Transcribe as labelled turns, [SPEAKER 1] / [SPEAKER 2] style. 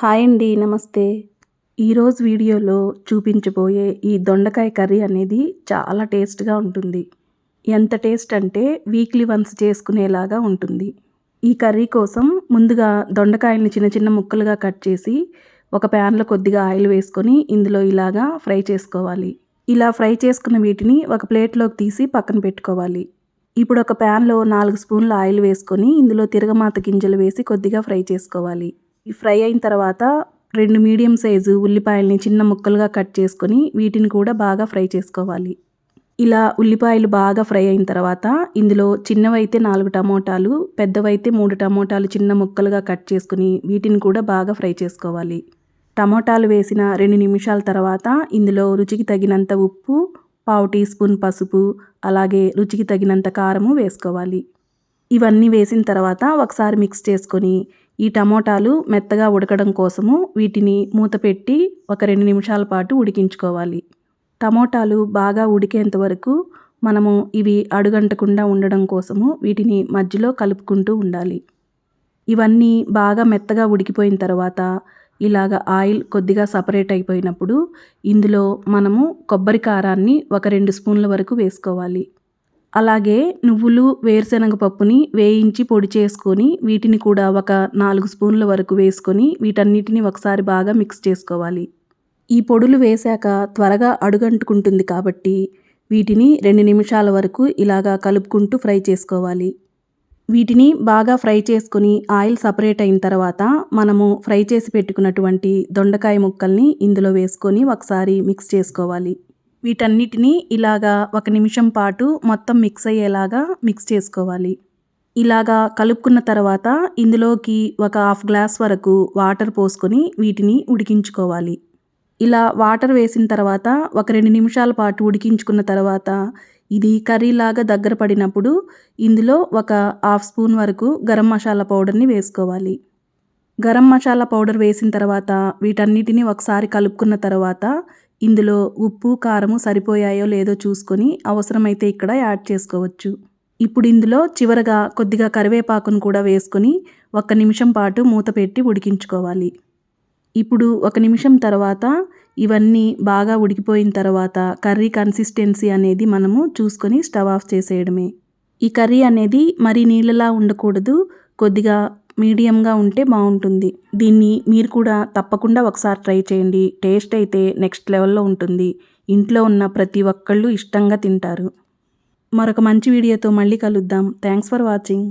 [SPEAKER 1] Hi అండి నమస్తే. ఈరోజు వీడియోలో చూపించబోయే ఈ దొండకాయ కర్రీ అనేది చాలా టేస్ట్గా ఉంటుంది. ఎంత టేస్ట్ అంటే వీక్లీ వన్స్ చేసుకునేలాగా ఉంటుంది. ఈ కర్రీ కోసం ముందుగా దొండకాయల్ని చిన్న చిన్న ముక్కలుగా కట్ చేసి ఒక ప్యాన్లో కొద్దిగా ఆయిల్ వేసుకొని ఇందులో ఇలాగా ఫ్రై చేసుకోవాలి. ఇలా ఫ్రై చేసుకున్న వీటిని ఒక ప్లేట్లోకి తీసి పక్కన పెట్టుకోవాలి. ఇప్పుడు ఒక ప్యాన్లో నాలుగు స్పూన్ల ఆయిల్ వేసుకొని ఇందులో తిరగమాత గింజలు వేసి కొద్దిగా ఫ్రై చేసుకోవాలి. ఈ ఫ్రై అయిన తర్వాత రెండు మీడియం సైజు ఉల్లిపాయల్ని చిన్న ముక్కలుగా కట్ చేసుకొని వీటిని కూడా బాగా ఫ్రై చేసుకోవాలి. ఇలా ఉల్లిపాయలు బాగా ఫ్రై అయిన తర్వాత ఇందులో చిన్నవైతే నాలుగు టమోటాలు పెద్దవైతే మూడు టమోటాలు చిన్న ముక్కలుగా కట్ చేసుకుని వీటిని కూడా బాగా ఫ్రై చేసుకోవాలి. టమోటాలు వేసిన రెండు నిమిషాల తర్వాత ఇందులో రుచికి తగినంత ఉప్పు పావు టీ స్పూన్ పసుపు అలాగే రుచికి తగినంత కారము వేసుకోవాలి. ఇవన్నీ వేసిన తర్వాత ఒకసారి మిక్స్ చేసుకొని ఈ టమోటాలు మెత్తగా ఉడకడం కోసము వీటిని మూత పెట్టి ఒక రెండు నిమిషాల పాటు ఉడికించుకోవాలి. టమోటాలు బాగా ఉడికేంత వరకు మనము ఇవి అడుగంటకుండా ఉండడం కోసము వీటిని మధ్యలో కలుపుకుంటూ ఉండాలి. ఇవన్నీ బాగా మెత్తగా ఉడికిపోయిన తర్వాత ఇలాగ ఆయిల్ కొద్దిగా సపరేట్ అయిపోయినప్పుడు ఇందులో మనము కొబ్బరి కారాన్ని ఒక రెండు స్పూన్ల వరకు వేసుకోవాలి. అలాగే నువ్వులు వేరుశనగ పప్పుని వేయించి పొడి చేసుకొని వీటిని కూడా ఒక నాలుగు స్పూన్ల వరకు వేసుకొని వీటన్నిటిని ఒకసారి బాగా మిక్స్ చేసుకోవాలి. ఈ పొడులు వేశాక త్వరగా అడుగంటుకుంటుంది కాబట్టి వీటిని రెండు నిమిషాల వరకు ఇలాగా కలుపుకుంటూ ఫ్రై చేసుకోవాలి. వీటిని బాగా ఫ్రై చేసుకొని ఆయిల్ సపరేట్ అయిన తర్వాత మనము ఫ్రై చేసి పెట్టుకున్నటువంటి దొండకాయ ముక్కల్ని ఇందులో వేసుకొని ఒకసారి మిక్స్ చేసుకోవాలి. వీటన్నిటిని ఇలాగా ఒక నిమిషం పాటు మొత్తం మిక్స్ అయ్యేలాగా మిక్స్ చేసుకోవాలి. ఇలాగా కలుపుకున్న తర్వాత ఇందులోకి ఒక హాఫ్ గ్లాస్ వరకు వాటర్ పోసుకొని వీటిని ఉడికించుకోవాలి. ఇలా వాటర్ వేసిన తర్వాత ఒక రెండు నిమిషాల పాటు ఉడికించుకున్న తర్వాత ఇది కర్రీలాగా దగ్గర పడినప్పుడు ఇందులో ఒక హాఫ్ స్పూన్ వరకు గరం మసాలా పౌడర్ని వేసుకోవాలి. గరం మసాలా పౌడర్ వేసిన తర్వాత వీటన్నిటిని ఒకసారి కలుపుకున్న తర్వాత ఇందులో ఉప్పు కారము సరిపోయాయో లేదో చూసుకొని అవసరమైతే ఇక్కడ యాడ్ చేసుకోవచ్చు. ఇప్పుడు ఇందులో చివరగా కొద్దిగా కరివేపాకును కూడా వేసుకొని ఒక నిమిషం పాటు మూత పెట్టి ఉడికించుకోవాలి. ఇప్పుడు ఒక నిమిషం తర్వాత ఇవన్నీ బాగా ఉడికిపోయిన తర్వాత కర్రీ కన్సిస్టెన్సీ అనేది మనము చూసుకొని స్టవ్ ఆఫ్ చేసేయడమే. ఈ కర్రీ అనేది మరీ నీళ్ళలా ఉండకూడదు కొద్దిగా మీడియంగా ఉంటే బాగుంటుంది. దీన్ని మీరు కూడా తప్పకుండా ఒకసారి ట్రై చేయండి. టేస్ట్ అయితే నెక్స్ట్ లెవెల్లో ఉంటుంది. ఇంట్లో ఉన్న ప్రతి ఒక్కళ్ళు ఇష్టంగా తింటారు. మరొక మంచి వీడియోతో మళ్ళీ కలుద్దాం. Thanks for watching.